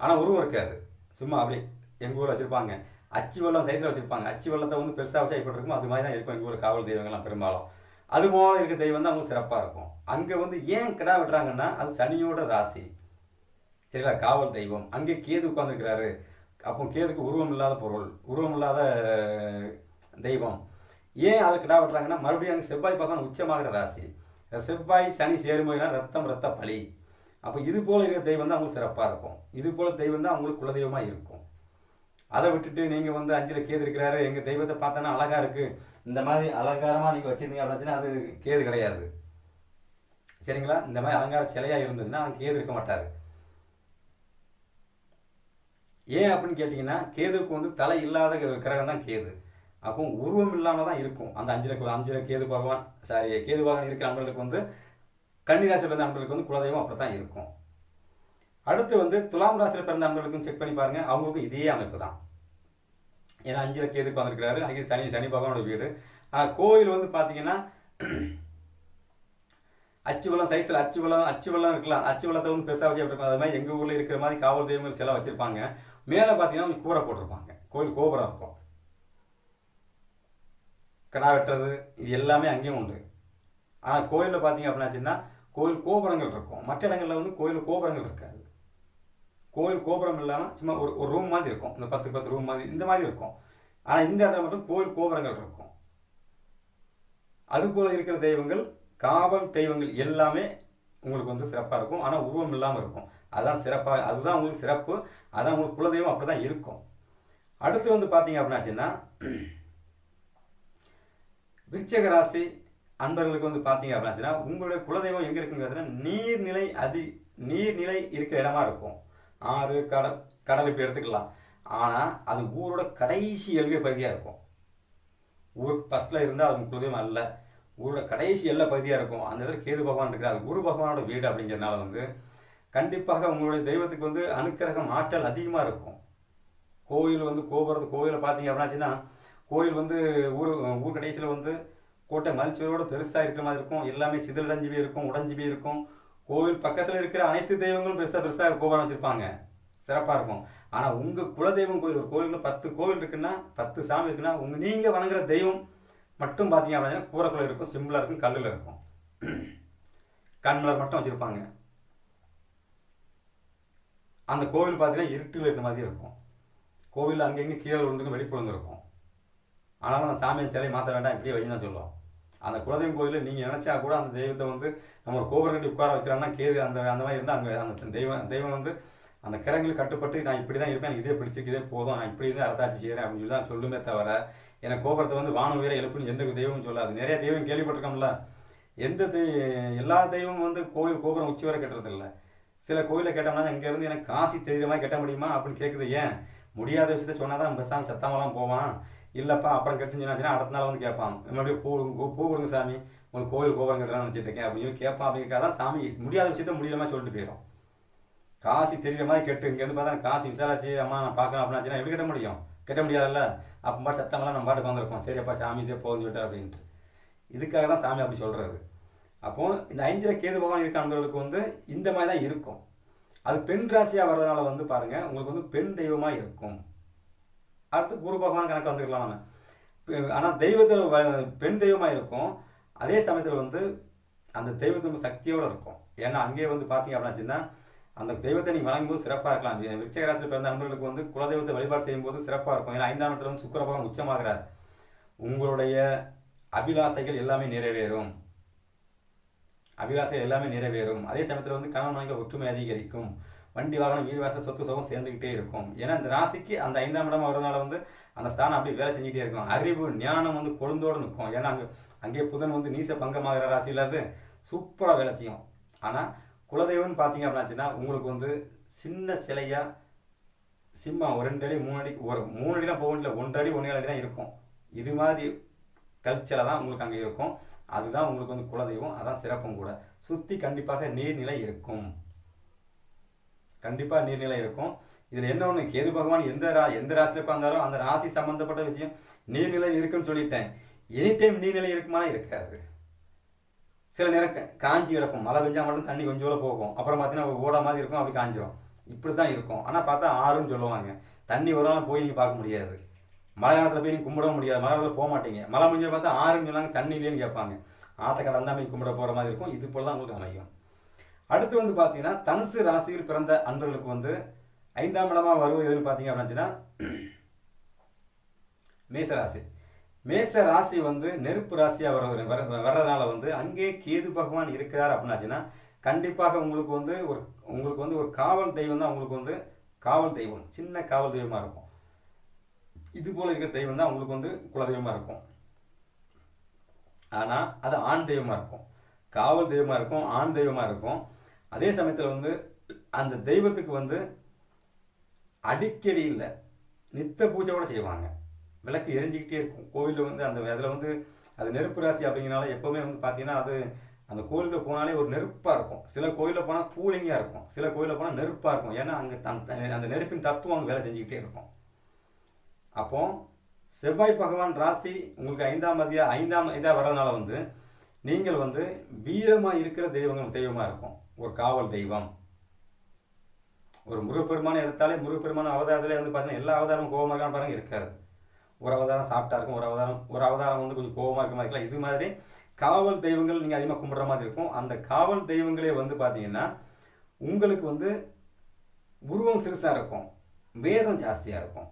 ஆனால் உருவம் இருக்காது. சும்மா அப்படியே எங்கள் ஊரில் வச்சுருப்பாங்க. அச்சு வெள்ளம் சைஸில் வச்சுருப்பாங்க. அச்சு வெள்ளத்தை வந்து பெருசாக வச்சு எப்படி இருக்கும் அது மாதிரி தான் இருக்கும் எங்கள் ஊர் காவல் தெய்வங்கள்லாம் பெரும்பாலும். அது போல இருக்க தெய்வம் தான் அவங்க சிறப்பாக இருக்கும். அங்கே வந்து ஏன் கிடா வெட்டுறாங்கன்னா அது சனியோட ராசி. சரிங்களா? காவல் தெய்வம். அங்கே கேது உட்காந்துருக்கிறாரு அப்போ கேதுக்கு உருவம் இல்லாத பொருள் உருவம் இல்லாத தெய்வம். ஏன் அதுக்கு கிடா விட்டுறாங்கன்னா மறுபடியும் அங்கே செவ்வாய் பகவான் உச்சமாகிற ராசி. செவ்வாய் சனி சேரும்போதுனா ரத்தம் ரத்த பலி. அப்போ இது போல் இருக்கிற தெய்வம் தான் அவங்களுக்கு சிறப்பாக இருக்கும். இது போல் தெய்வம் தான் அவங்களுக்கு குலதெய்வமாக இருக்கும். அதை விட்டுட்டு நீங்கள் வந்து அஞ்சில் கேது இருக்கிறாரு எங்கள் தெய்வத்தை பார்த்தோன்னா அழகாக இருக்குது இந்த மாதிரி அலங்காரமாக நீங்கள் வச்சுருந்தீங்க அப்படின்னா அது கேது கிடையாது. சரிங்களா? இந்த மாதிரி அலங்கார சிலையாக இருந்ததுன்னா கேது இருக்க மாட்டார். ஏன் அப்படின்னு கேட்டிங்கன்னா கேதுக்கு வந்து தலை இல்லாத கிரகம் தான் கேது. அப்போ உருவம் இல்லாமல் தான் இருக்கும். அந்த அஞ்சில் அஞ்சில் கேது பகவான் சாரி கேது பகவான் இருக்கிற அன்பர்களுக்கு வந்து கன்னிராசியில் பிறந்த அன்பர்களுக்கு வந்து குலதெய்வம் அப்படி தான் இருக்கும். அடுத்து வந்து துலாம் ராசியில் பிறந்த அன்பர்களுக்கும் செக் பண்ணி பாருங்கள் அவங்களுக்கும் இதே அமைப்பு தான். ஏன்னா அஞ்சில் கேதுக்கு வந்திருக்கிறாரு. அங்கே சனி சனி பகவானோட வீடு. ஆனால் கோயில் வந்து பார்த்தீங்கன்னா அச்சு சைஸில் அச்சு அச்சுவலம் அச்சு இருக்கலாம். அச்சு வந்து பெருசாக வச்சு இருக்கும் அது மாதிரி எங்கள் ஊரில் இருக்கிற மாதிரி காவல் தெய்வங்கள் சிலை வச்சுருப்பாங்க. மேலே பார்த்தீங்கன்னா கூரை போட்டிருப்பாங்க. கோயில் கோபுரம் இருக்கும். கடா வெட்டுறது இது எல்லாமே அங்கேயும் உண்டு. ஆனால் கோயிலில் பார்த்தீங்க அப்படின்னாச்சுன்னா கோயில் கோபுரங்கள் இருக்கும். மற்ற இடங்களில் வந்து கோயில் கோபுரங்கள் இருக்காது. கோயில் கோபுரம் இல்லாமல் சும்மா ஒரு ஒரு ரூம் மாதிரி இருக்கும். இந்த பத்து பத்து ரூம் மாதிரி இந்த மாதிரி இருக்கும். ஆனால் இந்த இடத்துல மட்டும் கோயில் கோபுரங்கள் இருக்கும். அதுபோல் இருக்கிற தெய்வங்கள் காவல் தெய்வங்கள் எல்லாமே உங்களுக்கு வந்து சிறப்பாக இருக்கும். ஆனால் உருவம் இல்லாமல் இருக்கும். அதுதான் சிறப்பாக அதுதான் உங்களுக்கு சிறப்பு. அதான் உங்களுக்கு குலதெய்வம் அப்படி தான் இருக்கும். அடுத்து வந்து பார்த்தீங்க அப்படின்னாச்சுன்னா விருச்சக ராசி அன்பர்களுக்கு வந்து பார்த்தீங்க அப்படின்னாச்சுன்னா உங்களுடைய குலதெய்வம் எங்கே இருக்குங்கிறதுனா நீர்நிலை அதி நீர்நிலை இருக்கிற இடமா இருக்கும். ஆறு கடல் கடல் இப்போ எடுத்துக்கலாம். ஆனால் அது ஊரோட கடைசி எல்லை பகுதியாக இருக்கும். ஊருக்கு ஃபஸ்ட்டில் இருந்தால் அது குலதெய்வம் அல்ல. ஊரோட கடைசி எல்லை பகுதியாக இருக்கும். அந்த இடத்துல கேது பகவான் இருக்கிற அது குரு பகவானோட வீடு அப்படிங்கிறதுனால வந்து கண்டிப்பாக உங்களுடைய தெய்வத்துக்கு வந்து அனுக்கிரகம் ஆற்றல் அதிகமாக இருக்கும். கோயில் வந்து கோபுரத்து கோயிலை பார்த்தீங்க அப்படின்னாச்சுன்னா கோயில் வந்து ஊர் ஊர் கடைசியில் வந்து கோட்டை மதிச்சோரோட பெருசாக இருக்கிற மாதிரி இருக்கும். எல்லாமே சிதறடைஞ்சு போய் இருக்கும் உடைஞ்சு போய் இருக்கும். கோவில் பக்கத்தில் இருக்கிற அனைத்து தெய்வங்களும் பெருசாக பெருசாக கோபுரம் வச்சுருப்பாங்க. சிறப்பாக இருக்கும். ஆனால் உங்கள் குலதெய்வம் கோயில் ஒரு கோயிலில் பத்து கோவில் இருக்குன்னா பத்து சாமி இருக்குன்னா உங்கள் நீங்கள் வணங்குற தெய்வம் மட்டும் பார்த்தீங்க அப்படின்னா கூரைக்குள்ள இருக்கும் சிம்பிளாக இருக்கும் கல்லில் இருக்கும். கண்மலர் மட்டும் வச்சுருப்பாங்க. அந்த கோவில் பார்த்தீங்கன்னா இருட்டில் இருக்க மாதிரி இருக்கும். கோவில் அங்கங்கே கீழே விழுந்துக்கும் வெளிப்புற இருக்கும். ஆனாலும் அந்த சாமியை சிலையை மாற்ற வேண்டாம் இப்படியே வச்சு தான் சொல்லுவோம் அந்த குலதெய்வம் கோயிலில் நீங்கள் நினச்சா கூட அந்த தெய்வத்தை வந்து நம்ம ஒரு கோபுரம் கட்டி உட்கார வைக்கிறாங்கன்னா கேது அந்த அந்த மாதிரி இருந்தால் அங்கே அந்த தெய்வம் தெய்வம் வந்து அந்த கிழங்குல கட்டுப்பட்டு நான் இப்படி தான் இருப்பேன் எனக்கு இதே பிடிச்சிருக்கு இதே போதும் நான் இப்படி தான் அரசாட்சி செய்கிறேன் அப்படின்னு சொல்லி தான் சொல்லுமே தவிர எனக்கு கோபுரத்தை வந்து வானம் உயிரை எழுப்புன்னு எந்த தெய்வமும் சொல்லாது. நிறைய தெய்வம் கேள்விப்பட்டிருக்கோம்ல. எந்த தெய் எல்லா தெய்வமும் வந்து கோவில் கோபுரம் உச்சி வரை கட்டுறதில்லை. சில கோயிலில் கேட்டோம்னா இங்கேருந்து எனக்கு காசி தெரியுற மாதிரி கட்ட முடியுமா? அப்படின்னு கேட்குது ஏன்? முடியாத விஷயத்த சொன்னால் தான் பேசாமல் சத்தாமலாம் போவான். இல்லைப்பா அப்புறம் கட்டுன்னு சொன்னாச்சுன்னா அடுத்த நாள் வந்து கேட்பான். மறுபடியும் பூ பூ கொடுங்க சாமி உங்களுக்கு கோயில் கோபுரம் கட்டுறான்னு நினச்சிட்டு இருக்கேன் அப்படின்னு சொல்லி கேட்பான் அப்படிங்கிறதா சாமி முடியாத விஷயத்த முடியிற மாதிரி சொல்லிட்டு போயிடும். காசி தெரியுற மாதிரி கெட்டு. இங்கேருந்து பார்த்தா காசி விசாராச்சு அம்மா நான் பார்க்கலாம் அப்படின்னாச்சுன்னா எப்படி கட்ட முடியும்? கட்ட முடியாதுல்ல? அப்போ பாட்டு சத்தமெல்லாம் நம்ம பாட்டுக்கு வந்திருக்கோம். சரி அப்பா சாமி இதே போதும் சொல்லிட்டு அப்படின்ட்டு. இதுக்காக தான் சாமி அப்படி சொல்கிறது அப்போ இந்த ஐந்தில் கேது பகவான் இருக்க அன்பர்களுக்கு வந்து இந்த மாதிரி தான் இருக்கும். அது பெண் ராசியாக வர்றதுனால வந்து பாருங்கள் உங்களுக்கு வந்து பெண் தெய்வமாக இருக்கும். அடுத்து குரு பகவான் கணக்கு வந்துக்கலாம் நம்ம. ஆனால் தெய்வத்தில் பெண் தெய்வமாக இருக்கும். அதே சமயத்தில் வந்து அந்த தெய்வத்தின் சக்தியோடு இருக்கும். ஏன்னா அங்கேயே வந்து பார்த்தீங்க அப்படின்னாச்சுன்னா அந்த தெய்வத்தை நீங்கள் வழங்கும்போது சிறப்பாக இருக்கலாம். வி- ராசியில் பிறந்த நண்பர்களுக்கு வந்து குலதெய்வத்தை வழிபாடு செய்யும்போது சிறப்பாக இருக்கும். ஏன்னா ஐந்தாம் இடத்துல வந்து சுக்கிர உச்சமாகிறார். உங்களுடைய அபிலாசைகள் எல்லாமே நிறைவேறும். அபிலாசை எல்லாமே நிறைவேறும். அதே சமயத்தில் வந்து கணவன் மனைவி ஒற்றுமை அதிகரிக்கும். வண்டி வாகனம் வீடு வாசல் சொத்து சுகம் சேர்ந்துக்கிட்டே இருக்கும். ஏன்னா இந்த ராசிக்கு அந்த ஐந்தாம் இடம் வரதுனால வந்து அந்த ஸ்தானம் அப்படியே வேலை செஞ்சுட்டே இருக்கும். அறிவு ஞானம் வந்து கொழுந்தோடு நிற்கும். ஏன்னா அங்கே அங்கே புதன் வந்து நீச பங்கமாகிற ராசியில் அது சூப்பராக வேலை செய்யும். ஆனால் குலதெய்வம்னு பார்த்தீங்க அப்படின்னாச்சுன்னா உங்களுக்கு வந்து சின்ன சிலையாக சிம்மம் ஒரு ரெண்டு அடி மூணு அடி ஒரு மூணு அடிலாம் போக வேண்டிய ஒன்றரை அடி ஒன்றே அடி தான் இருக்கும். இது மாதிரி கல்ச்சரை தான் உங்களுக்கு அங்கே இருக்கும். அதுதான் உங்களுக்கு வந்து குலதெய்வம் அதான் சிறப்பும் கூட. சுற்றி கண்டிப்பாக நீர்நிலை இருக்கும். கண்டிப்பாக நீர்நிலை இருக்கும். இதில் என்ன ஒன்று கேது பகவான் எந்த ரா எந்த ராசியில் உட்காந்தாலும் அந்த ராசி சம்மந்தப்பட்ட விஷயம் நீர்நிலை இருக்குன்னு சொல்லிட்டேன். எனி டைம் நீர்நிலை இருக்குமானா இருக்காது. சில நேரம் காஞ்சி கிடக்கும். மழை பெஞ்சா மட்டும் தண்ணி கொஞ்சோட போகும். அப்புறம் பார்த்தீங்கன்னா ஓட மாதிரி இருக்கும் அப்படி காஞ்சிரும். இப்படி தான் இருக்கும். ஆனால் பார்த்தா ஆறுன்னு சொல்லுவாங்க. தண்ணி ஒரு நாள் போய் நீங்கள் பார்க்க முடியாது. மழை காலத்தில் போய் நீங்கள் கும்பிடவும் முடியாது. மழை காலத்தில் போக மாட்டீங்க. மழை முடிஞ்ச பார்த்தா ஆறுன்னு சொன்னாங்க தண்ணி இல்லைன்னு கேட்பாங்க. ஆற்ற கடந்தா போய் கும்பிட போகிற மாதிரி இருக்கும். இது போல தான் உங்களுக்கு அமையும். அடுத்து வந்து பார்த்தீங்கன்னா தனுசு ராசியில் பிறந்த அன்பர்களுக்கு வந்து ஐந்தாம் இடமாக வருவது எதுன்னு பார்த்தீங்க அப்படின்னா மேசராசி மேச ராசி. வந்து நெருப்பு ராசியாக வர வர- வர்றதுனால வந்து அங்கே கேது பகவான் இருக்கிறார் அப்படின்னாச்சுன்னா கண்டிப்பாக உங்களுக்கு வந்து ஒரு உங்களுக்கு வந்து ஒரு காவல் தெய்வம் தான் உங்களுக்கு வந்து காவல் தெய்வம் சின்ன காவல் தெய்வமாக இருக்கும். இது போல இருக்கிற தெய்வம் தான் உங்களுக்கு வந்து குலதெய்வமாக இருக்கும். ஆனால் அது ஆண் தெய்வமாக இருக்கும். காவல் தெய்வமாக இருக்கும் ஆண் தெய்வமாக இருக்கும். அதே சமயத்தில் வந்து அந்த தெய்வத்துக்கு வந்து அடிக்கடி இல்லை நித்த பூஜை கூட செய்வாங்க. விளக்கு எரிஞ்சிக்கிட்டே இருக்கும். கோவிலில் வந்து அந்த அதில் வந்து அது நெருப்பு ராசி அப்படிங்கிறனால எப்போவுமே வந்து பார்த்தீங்கன்னா அது அந்த கோயிலுக்கு போனாலே ஒரு நெருப்பாக இருக்கும். சில கோயிலில் போனால் கூலிங்காக இருக்கும். சில கோயிலில் போனால் நெருப்பாக இருக்கும். ஏன்னா அங்கே அந்த நெருப்பின் தத்துவம் அங்கே வேலை செஞ்சுக்கிட்டே இருக்கும். அப்போ செவ்வாய் பகவான் ராசி உங்களுக்கு ஐந்தாம் அதியா ஐந்தாம் இதாக வர்றதுனால வந்து நீங்கள் வந்து வீரமாக இருக்கிற தெய்வங்கள் தெய்வமாக இருக்கும். ஒரு காவல் தெய்வம். ஒரு முருகப்பெருமானை எடுத்தாலே முருகப்பெருமான அவதாரத்திலே வந்து பார்த்தீங்கன்னா எல்லா அவதாரமும் கோபமாக இருக்கான்னு பாருங்க இருக்காது. ஒரு அவதாரம் சாப்பிட்டா இருக்கும் ஒரு அவதாரம் ஒரு அவதாரம் வந்து கொஞ்சம் கோபமாக இருக்க மாதிரி இருக்கலாம். இது மாதிரி காவல் தெய்வங்கள் நீங்கள் அதிகமாக கும்பிட்ற மாதிரி இருக்கும். அந்த காவல் தெய்வங்களே வந்து பார்த்தீங்கன்னா உங்களுக்கு வந்து உருவம் சிறுசாக இருக்கும் வேகம் ஜாஸ்தியாக இருக்கும்.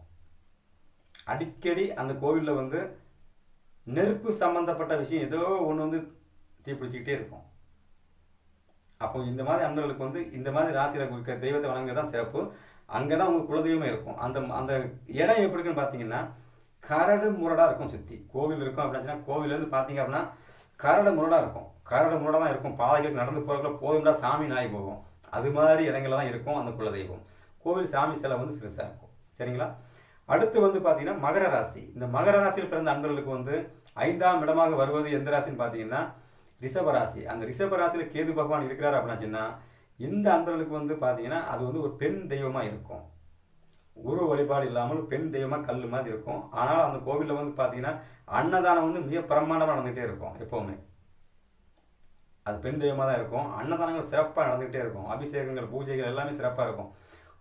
அடிக்கடி அந்த கோவிலில் வந்து நெருப்பு சம்மந்தப்பட்ட விஷயம் ஏதோ ஒன்று வந்து தீப்பிடிச்சிக்கிட்டே இருக்கும். அப்போ இந்த மாதிரி அன்பர்களுக்கு வந்து இந்த மாதிரி ராசியில் இருக்க தெய்வத்தை வணங்க தான் சிறப்பு. அங்கே தான் உங்களுக்கு குலதெய்வமே இருக்கும். அந்த அந்த இடம் எப்படி இருக்குன்னு பார்த்தீங்கன்னா கரடு முரடாக இருக்கும் சுற்றி கோவில் இருக்கும் அப்படின்னா கோவிலேருந்து பார்த்தீங்க அப்படின்னா கரடு முரடாக இருக்கும். கரடு முரடாக தான் இருக்கும். பாதைகளுக்கு நடந்து போகிறக்குள்ள போதும்டா சாமி நாய் போகும். அது மாதிரி இடங்கள்ல தான் இருக்கும் அந்த குலதெய்வம். கோவில் சாமி சிலை வந்து சிறுசாக இருக்கும். சரிங்களா? அடுத்து வந்து பார்த்தீங்கன்னா மகர ராசி. இந்த மகர ராசியில் பிறந்த அன்பர்களுக்கு வந்து ஐந்தாம் இடமாக வருவது எந்த ராசின்னு பார்த்தீங்கன்னா ரிஷப ராசி. அந்த ரிஷப ராசியில் கேது பகவான் இருக்கிறார் அப்படின்னாச்சுன்னா இந்த அன்பர்களுக்கு வந்து பார்த்தீங்கன்னா அது வந்து ஒரு பெண் தெய்வமாக இருக்கும். உருவ வழிபாடு இல்லாமல் பெண் தெய்வமாக கல் மாதிரி இருக்கும். ஆனால் அந்த கோவிலில் வந்து பார்த்தீங்கன்னா அன்னதானம் வந்து மிக பிரமாண்டமாக நடந்துகிட்டே இருக்கும் எப்போவுமே. அது பெண் தெய்வமாக தான் இருக்கும். அன்னதானங்கள் சிறப்பாக நடந்துகிட்டே இருக்கும். அபிஷேகங்கள் பூஜைகள் எல்லாமே சிறப்பாக இருக்கும்.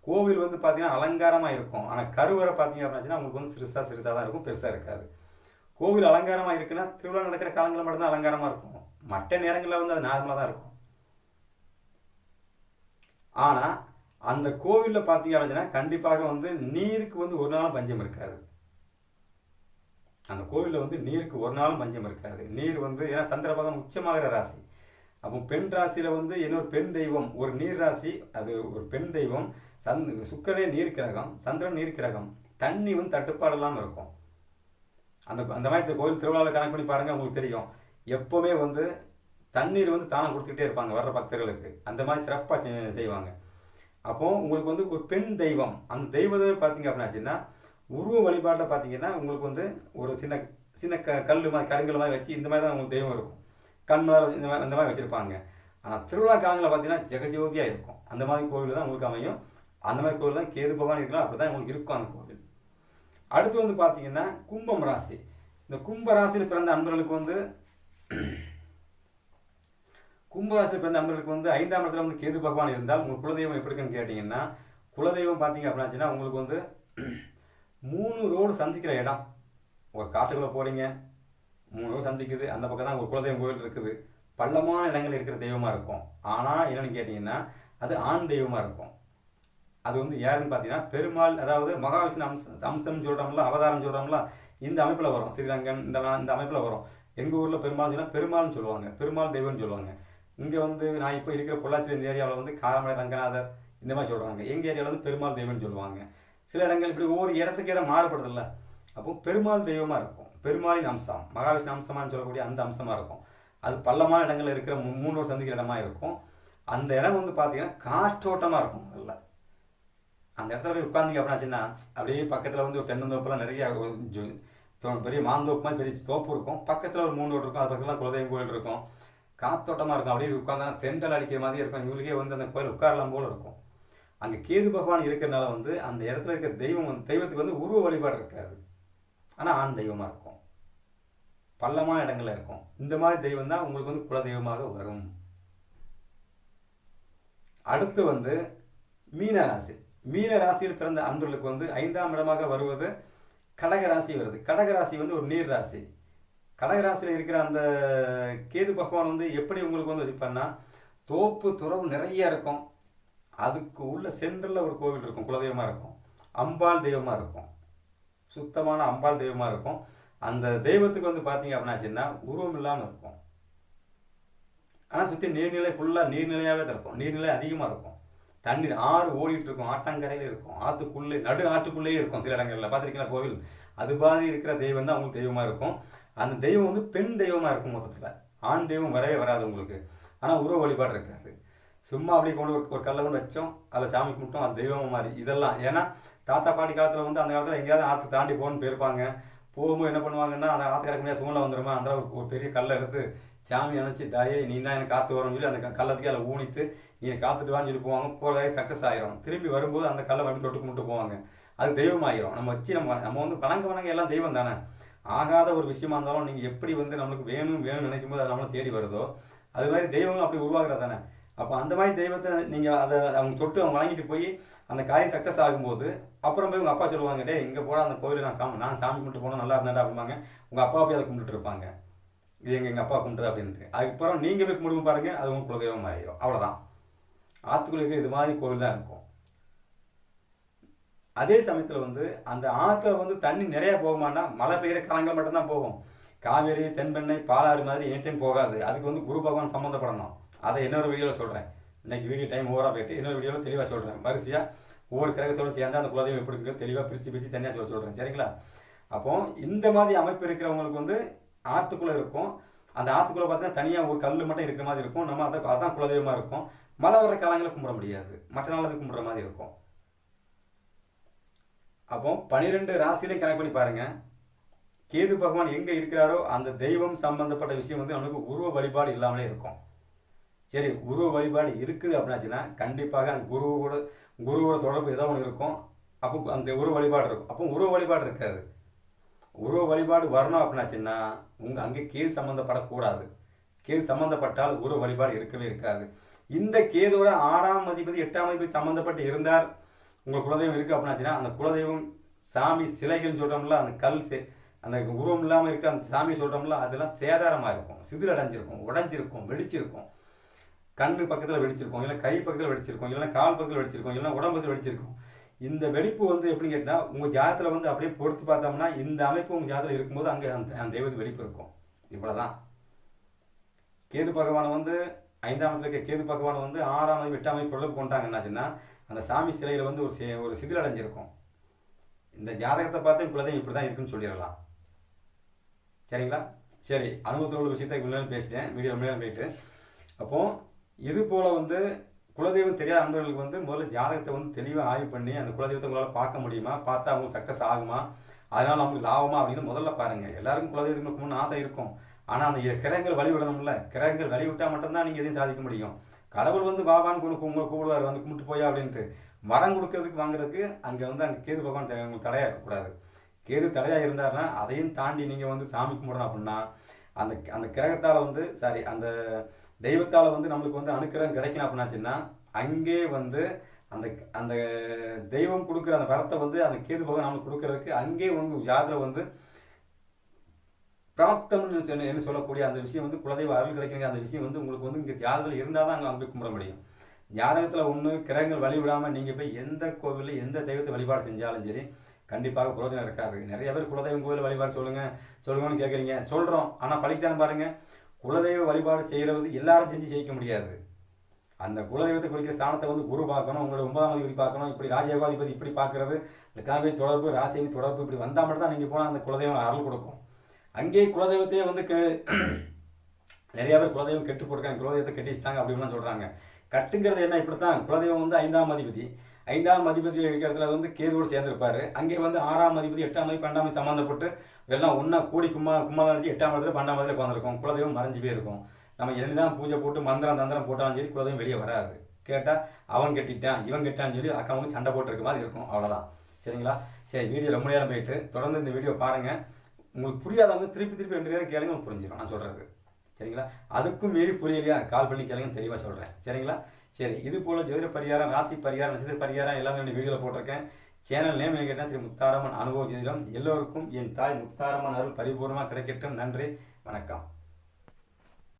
கோவில் வந்து பார்த்தீங்கன்னா அலங்காரமாக இருக்கும். ஆனால் கருவறை பார்த்தீங்க அப்படின்னா உங்களுக்கு வந்து சிறுசாக சிறுசாக தான் இருக்கும் பெருசாக இருக்காது. கோவில் அலங்காரமாக இருக்குன்னா திருவிழா நடக்கிற காலங்களில் மட்டும்தான் அலங்காரமாக இருக்கும். மற்ற நேரங்களில் வந்து அது நார்மலாக தான் இருக்கும். ஆனால் அந்த கோவிலில் பார்த்தீங்க அப்படின்னா கண்டிப்பாக வந்து நீருக்கு வந்து ஒரு நாளும் பஞ்சம் இருக்காது. அந்த கோவிலில் வந்து நீருக்கு ஒரு நாளும் பஞ்சம் இருக்காது. நீர் வந்து ஏன்னா சந்திரபகம் உச்சமாகிற ராசி. அப்போ பெண் ராசியில் வந்து இன்னொரு பெண் தெய்வம் ஒரு நீர் ராசி அது ஒரு பெண் தெய்வம் சந்த் சுக்கரே நீர் கிரகம் சந்திரன் நீர் கிரகம் தண்ணி வந்து தட்டுப்பாடு இல்லாமல் இருக்கும். அந்த அந்த மாதிரி இந்த கோயில் திருவிழாவில் கணக்கு பண்ணி பாருங்கள் உங்களுக்கு தெரியும். எப்போவுமே வந்து தண்ணீர் வந்து தானம் கொடுத்துக்கிட்டே இருப்பாங்க வர்ற பக்தர்களுக்கு. அந்த மாதிரி சிறப்பாக செய்வாங்க. அப்போ உங்களுக்கு வந்து ஒரு பெண் தெய்வம். அந்த தெய்வமே பார்த்தீங்க அப்படின்னாச்சுன்னா உருவ வழிபாட்டில் பார்த்தீங்கன்னா உங்களுக்கு வந்து ஒரு சின்ன சின்ன க கல் மாதிரி கருங்கல் மாதிரி வச்சு இந்த மாதிரி தான் உங்களுக்கு தெய்வம் இருக்கும். கண்மலர் இந்த மாதிரி இந்த மாதிரி வச்சுருப்பாங்க. ஆனால் திருவிழா காலங்களில் பார்த்தீங்கன்னா ஜெகஜோதியாக இருக்கும். அந்த மாதிரி கோவில் தான் உங்களுக்கு அமையும். அந்த மாதிரி கோவில் தான் கேது பகவான் இருக்கலாம். அப்படி தான் உங்களுக்கு இருக்கும் அந்த கோவில். அடுத்து வந்து பார்த்தீங்கன்னா கும்பம் ராசி. இந்த கும்ப ராசியில் பிறந்த அன்பர்களுக்கு வந்து கும்பராசியில் பிறந்த அன்பர்களுக்கு வந்து ஐந்தாம் இடத்துல வந்து கேது பகவான் இருந்தால் உங்கள் குலதெய்வம் எப்படி இருக்குன்னு கேட்டிங்கன்னா குலதெய்வம் பார்த்தீங்க அப்படின்னாச்சுன்னா உங்களுக்கு வந்து மூணு ரோடு சந்திக்கிற இடம். ஒரு காட்டுக்குள்ளே போகிறீங்க மூணு ரோடு சந்திக்குது. அந்த பக்கம் தான் ஒரு குலதெய்வம் கோவில் இருக்குது. பள்ளமான இடங்கள் இருக்கிற தெய்வமாக இருக்கும். ஆனால் என்னென்னு கேட்டிங்கன்னா அது ஆண் தெய்வமாக இருக்கும். அது வந்து யாருன்னு பார்த்தீங்கன்னா பெருமாள் அதாவது மகாவிஷ்ணு அம்ச அம்சம்னு சொல்கிறோம்ல அவதாரம் சொல்கிறோம்ல இந்த அமைப்பில் வரும். ஸ்ரீரங்கன் இந்த இந்த அமைப்பில் வரும். எங்கள் ஊரில் பெருமாள் சொன்னால் பெருமாள்னு சொல்லுவாங்க. பெருமாள் தெய்வம்னு சொல்லுவாங்க. இங்கே வந்து நான் இப்போ இருக்கிற பொள்ளாச்சி இந்த ஏரியாவில் வந்து காரமலை ரங்கநாதர் இந்த மாதிரி சொல்கிறாங்க எங்கள் ஏரியாவில் வந்து பெருமாள் தெய்வம்னு சொல்லுவாங்க. சில இடங்கள் இப்படி ஒவ்வொரு இடத்துக்கு இடம் மாறுபடுதில்ல. அப்போ பெருமாள் தெய்வமாக இருக்கும். பெருமாளின் அம்சம் மகாவிஷ்ணு அம்சமானு சொல்லக்கூடிய அந்த அம்சமாக இருக்கும். அது பள்ளமான இடங்கள் இருக்கிற மூணு சந்திக்கிற இடமா இருக்கும். அந்த இடம் வந்து பார்த்தீங்கன்னா காற்றோட்டமாக இருக்கும் அதில் அந்த இடத்துல போய் உட்காந்திங்க அப்படின்னாச்சுன்னா அப்படியே பக்கத்தில் வந்து ஒரு தென்னந்தோப்புலாம் நிறைய பெரிய மாந்தோப்பு மாதிரி பெரிய தோப்பு இருக்கும். பக்கத்தில் ஒரு மூணு ரோடு இருக்கும் அது பக்கத்தில் குலதெய்வம் கோயில் இருக்கும். காத்தோட்டமாக இருக்கும். அப்படியே உட்காந்தா தெண்டல் அடிக்கிற மாதிரி இருக்கும். இவங்களுக்கே வந்து அந்த கோயில் உட்காரலாம் போல இருக்கும். அங்கே கேது பகவான் இருக்கிறனால வந்து அந்த இடத்துல இருக்கிற தெய்வம் வந்து தெய்வத்துக்கு வந்து உருவ வழிபாடு இருக்காது ஆனால் ஆண் தெய்வமாக இருக்கும். பள்ளமான இடங்கள்ல இருக்கும். இந்த மாதிரி தெய்வம் தான் உங்களுக்கு வந்து குலதெய்வமாக வரும். அடுத்து வந்து மீன ராசி மீன ராசியில் பிறந்த அன்பர்களுக்கு வந்து ஐந்தாம் இடமாக வருவது கடக ராசி வருது. கடக ராசி வந்து ஒரு நீர் ராசி கடகராசியில் இருக்கிற அந்த கேது பகவான் வந்து எப்படி உங்களுக்கு வந்து வச்சுப்பான்னா தோப்பு துறவு நிறைய இருக்கும். அதுக்கு உள்ள சென்டரில் ஒரு கோவில் இருக்கும். குலதெய்வமாக இருக்கும். அம்பாள் தெய்வமாக இருக்கும். சுத்தமான அம்பாள் தெய்வமாக இருக்கும். அந்த தெய்வத்துக்கு வந்து பார்த்தீங்க அப்படின்னாச்சுன்னா உருவம் இல்லாமல் இருக்கும். ஆனால் சுற்றி நீர்நிலை ஃபுல்லாக நீர்நிலையாகவே தான் இருக்கும். நீர்நிலை அதிகமாக இருக்கும். தண்ணீர் ஆறு ஓடிட்டு இருக்கும். ஆட்டாங்கரையில் இருக்கும். ஆற்றுக்குள்ளே நடு ஆற்றுக்குள்ளேயே இருக்கும் சில இடங்களில். பார்த்துருக்கீங்களா கோவில்? அது மாதிரி இருக்கிற தெய்வம் தான் அவங்களுக்கு தெய்வமாக இருக்கும். அந்த தெய்வம் வந்து பெண் தெய்வமாக இருக்கும் மொத்தத்தில். ஆண் தெய்வம் வரவே வராது உங்களுக்கு. ஆனால் உருவ வழிபாடு இருக்காது. சும்மா அப்படியே கொண்டு ஒரு கல்லை கொண்டு வச்சோம். அதில் சாமி கும்பிட்டோம். அது தெய்வம் மாதிரி. இதெல்லாம் ஏன்னா தாத்தா பாட்டி காலத்தில் வந்து அந்த காலத்தில் எங்கேயாவது ஆற்று தாண்டி போகணும்னு போயிருப்பாங்க. போகும்போது என்ன பண்ணுவாங்கன்னா அந்த ஆற்று கறக்க முடியாது சூழ்நிலை வந்துடுமா அந்த ஒரு பெரிய கல்லை எடுத்து சாமி அணைச்சி தாயே நீ தான் எனக்கு காற்று வரணும்னு சொல்லி அந்த கல்லத்துக்கு அதில் ஊனிட்டு நீ காத்துட்டு வான்னு சொல்லி போவாங்க. போகிற வரைக்கும் சக்ஸஸ் ஆகிரும் திரும்பி வரும்போது அந்த கல்லை மறுபடியும் தொட்டு கும்பிட்டு போவாங்க. அது தெய்வம் ஆகிரும் நம்ம வச்சு நம்ம நம்ம வந்து வணங்க வணங்க எல்லாம் தெய்வம் தானே. ஆகாத ஒரு விஷயமா இருந்தாலும் நீங்கள் எப்படி வந்து நம்மளுக்கு வேணும் வேணும்னு நினைக்கும் போது அது நம்மளை தேடி வருதோ அது மாதிரி தெய்வங்களும் அப்படி உருவாகிறது தானே. அப்போ அந்த மாதிரி தெய்வத்தை நீங்கள் அதை அவங்க தொட்டு அவங்க வணங்கிட்டு போய் அந்த காரியம் சக்ஸஸ் ஆகும்போது அப்புறம் போய் உங்கள் அப்பா சொல்லுவாங்க டே இங்கே போட அந்த கோயிலில் நான் காம நான் சாமி கும்பிட்டு போனால் நல்லா இருந்தாடா அப்படிம்பாங்க. உங்கள் அப்பா போய் அதை கும்பிட்டு இருப்பாங்க. இது எங்கள் எங்கள் அப்பா கும்பிட்டு அப்படின்ட்டு. அதுக்கப்புறம் நீங்கள் போய் கும்பிடுங்க பாருங்கள் அது உங்கள் குலதெய்வம் மாறிடும். அவ்வளோதான் ஆற்றுக்குள்ள இது மாதிரி கோவில் தான் இருக்கும். அதே சமயத்தில் வந்து அந்த ஆற்றுல வந்து தண்ணி நிறையா போகுமானா மழை பெய்கிற காலங்கள் மட்டும்தான் போகும். காவேரி தென்பெண்ணை பாலாறு மாதிரி எனி டைம் போகாது. அதுக்கு வந்து குரு பகவான் சம்மந்தப்படணும் அதை இன்னொரு வீடியோவில் சொல்கிறேன் இன்னைக்கு வீடியோ டைம் ஓவராக போயிட்டு இன்னொரு வீடியோவில் தெளிவாக சொல்கிறேன் வரிசையாக ஒவ்வொரு கிரகத்தோடு சேர்ந்து அந்த குலதெய்வம் எப்படி இருக்கு தெளிவாக பிரித்து பிரித்து தனியாக சொல்ல சொல்கிறேன் சரிங்களா? அப்போ இந்த மாதிரி அமைப்பு இருக்கிறவங்களுக்கு வந்து ஆற்றுக்குள்ளே இருக்கும். அந்த ஆற்றுக்குள்ளே பார்த்தீங்கன்னா தனியாக ஒரு கல் மட்டும் இருக்கிற மாதிரி இருக்கும். நம்ம அதை அதான் குலதெய்வமாக இருக்கும். மழை வர காலங்களில் கும்பிட முடியாது. மற்ற நாளில் கும்பிட்ற மாதிரி இருக்கும். அப்போ பனிரெண்டு ராசிலையும் கணக்கு பண்ணி பாருங்கள் கேது பகவான் எங்கே இருக்கிறாரோ அந்த தெய்வம் சம்பந்தப்பட்ட விஷயம் வந்து நமக்கு உருவ வழிபாடு இல்லாமலே இருக்கும். சரி உருவ வழிபாடு இருக்குது அப்படின்னாச்சுன்னா கண்டிப்பாக அந்த குருவோட குருவோட தொடர்பு ஏதோ ஒன்று இருக்கும். அப்போ அந்த உருவ வழிபாடு இருக்கும். அப்போ உருவ வழிபாடு இருக்காது. உருவ வழிபாடு வரணும் அப்படின்னாச்சுன்னா உங்கள் அங்கே கேது சம்மந்தப்படக்கூடாது கேது சம்மந்தப்பட்டால் உருவ வழிபாடு இருக்கவே இருக்காது. இந்த கேதோட ஆறாம் அதிபதி எட்டாம் அதிபதி சம்மந்தப்பட்டு இருந்தார். உங்கள் குலதெய்வம் இருக்குது அப்படின்னாச்சுன்னா அந்த குலதெய்வம் சாமி சிலைகள்னு சொல்கிறோம்ல அந்த கல் சே அந்த உருவம் இல்லாமல் இருக்க அந்த சாமி சொல்கிறோம்ல அதெல்லாம் சேதாரமாக இருக்கும். சிதில் அடைஞ்சிருக்கும் உடைஞ்சிருக்கும் வெடிச்சிருக்கும். கண்ணு பக்கத்தில் வெடிச்சிருக்கோம் இல்லை கை பக்கத்தில் வெடிச்சிருக்கோம் இல்லைன்னா கால் பக்கத்தில் வெடிச்சிருக்கோம் இல்லைன்னா உடம்புல வெடிச்சிருக்கோம். இந்த வெடிப்பு வந்து எப்படின்னு கேட்டால் உங்கள் ஜாதத்தில் வந்து அப்படியே பொறுத்து பார்த்தோம்னா இந்த அமைப்பு உங்கள் ஜாதத்தில் இருக்கும்போது அங்கே அந்த அந்த தெய்வத்து வெடிப்பு இருக்கும். இவ்வளோதான் கேது பகவானை வந்து ஐந்தாம் இடத்துல இருக்க கேது பகவானை வந்து ஆறாம் அமைப்பு எட்டாம் அமைப்பு தொடர்பு கொண்டாங்க. என்னாச்சுன்னா அந்த சாமி சிலையில் வந்து ஒரு சி- ஒரு சிதில் அடைஞ்சிருக்கும். இந்த ஜாதகத்தை பார்த்து இப்படிதான் இப்படி தான் இருக்குன்னு சொல்லிடலாம். சரிங்களா? சரி அனுபவத்தில் உள்ள விஷயத்தை இவ்வளோ நேரம் பேசிட்டேன். வீடியோ ரொம்ப நேரம் போயிட்டு. அப்போது இது போல் வந்து குலதெய்வம் தெரியாத அன்பர்களுக்கு வந்து முதல்ல ஜாதகத்தை வந்து தெளிவாக ஆய்வு பண்ணி அந்த குலதெய்வத்தை உங்களால் பார்க்க முடியுமா? பார்த்தா அவங்களுக்கு சக்ஸஸ் ஆகுமா? அதனால் அவங்களுக்கு லாபமா அப்படின்னு முதல்ல பாருங்கள் எல்லாருக்கும் குலதெய்வத்துக்கு முன்னு ஆசை இருக்கும். ஆனால் அந்த கிரகங்கள் வழிவிடணும்ல கிரகங்கள் வழிவிட்டால் மட்டும்தான் நீங்கள் எதையும் சாதிக்க முடியும். கடவுள் வந்து பாபான்னு உனக்கு உங்களை கூப்பிடுவார் வந்து கும்பிட்டு போயா அப்படின்ட்டு. மரம் கொடுக்கறதுக்கு வாங்குறதுக்கு அங்கே வந்து அங்கே கேது பகவான் உங்களுக்கு தடையாக இருக்கக்கூடாது. கேது தடையாக இருந்தாருன்னா அதையும் தாண்டி நீங்கள் வந்து சாமி கும்பிடணும் அப்படின்னா அந்த அந்த கிரகத்தால் வந்து சாரி அந்த தெய்வத்தால் வந்து நம்மளுக்கு வந்து அனுக்கிரகம் கிடைக்கணும் அப்படின்னாச்சுன்னா அங்கே வந்து அந்த அந்த தெய்வம் கொடுக்குற அந்த வரத்தை வந்து அந்த கேது பகவான் நம்மளுக்கு கொடுக்கறதுக்கு அங்கே உங்க ஜாதகம் வந்து பிராப்தம்னு சொன்ன என்ன சொல்லக்கூடிய அந்த விஷயம் வந்து குலதெய்வ அருள் கிடைக்கிற அந்த விஷயம் வந்து உங்களுக்கு வந்து இங்கே ஜாதகத்தில் இருந்தால் தான் அங்கே அங்கே கும்பிட முடியும். ஜாதகத்தில் ஒன்று கிரகங்கள் வழி விடாமல் நீங்கள் போய் எந்த கோவிலில் எந்த தெய்வத்தை வழிபாடு செஞ்சாலும் சரி கண்டிப்பாக பிரயோஜனம் இருக்காது. நிறைய பேர் குலதெய்வம் கோவில் வழிபாடு சொல்லுங்கள் சொல்லுங்கன்னு கேட்குறீங்க சொல்கிறோம் ஆனால் பழித்தான பாருங்கள் குலதெய்வ வழிபாடு செய்கிறது எல்லாரும் செஞ்சு ஜெயிக்க முடியாது. அந்த குலதெய்வத்தை குறிக்கிற ஸ்தானத்தை வந்து குரு பார்க்கணும் உங்களை ஒன்பதாம் அதிபதி பார்க்கணும் இப்படி ராஜயோகாதிபதி இப்படி பார்க்கறது லக்னாவே தொடர்பு ராசேவி தொடர்பு இப்படி வந்தால் மட்டும் தான் நீங்கள் போனால் அந்த குலதெய்வம் அருள் கொடுக்கும். அங்கேயே குலதெய்வத்தையே வந்து கெ- நிறைய பேர் குலதெய்வம் கெட்டு போட்டிருக்காங்க குலதெய்வத்தை கெட்டிச்சிட்டாங்க அப்படின்லாம் சொல்கிறாங்க கட்டுங்கிறது என்ன இப்படி தான் குலதெய்வம் வந்து ஐந்தாம் அதிபதி. ஐந்தாம் அதிபதி இருக்கிற இடத்துல வந்து கேதுவோடு சேர்ந்திருப்பார். அங்கே வந்து ஆறாம் அதிபதி எட்டாம் அதிபதி பன்னெண்டாம் சம்மந்தப்பட்டு எல்லாம் ஒன்றா கூடி கும்மா கும்மாலம் அடிச்சு எட்டாம் இடத்துல பன்னெண்டாம் இடத்துல உட்காந்துருக்கும் குலதெய்வம் மறைஞ்சு போயிருக்கும். நம்ம என்னதான் பூஜை போட்டு மந்திரம் தந்திரம் போட்டாலும் சரி குலதெய்வம் வெளியே வராது. கேட்டால் அவன் கெட்டிட்டான் இவன் கெட்டான்னு சொல்லி அக்காவுக்கு சண்டை போட்டுருக்க மாதிரி இருக்கும். அவ்வளோதான் சரிங்களா? சரி வீடியோ ரொம்ப நேரம் போயிட்டு தொடர்ந்து இந்த வீடியோ பாருங்கள் உங்களுக்கு புரியாதவங்க திருப்பி திருப்பி ரெண்டு நேரம் கேளுங்க புரிஞ்சிடும் நான் சொல்கிறது சரிங்களா? அதுக்கும் மீறி புரியலையா? கால் பண்ணி கேளுங்க தெளிவாக சொல்கிறேன் சரிங்களா? சரி இது போல் ஜோதிட பரிகாரம் ராசி பரிகாரம் நட்சத்திர பரிகாரம் எல்லாமே வீடியோவில் போட்டிருக்கேன். சேனல் நேம் கேட்டால் ஸ்ரீ முத்தாரம்மன் அனுபவ ஜோதிடம். எல்லோருக்கும் என் தாய் முத்தாரம்மன் அருள் பரிபூர்ணமாக கிடைக்கட்டும். நன்றி. வணக்கம்.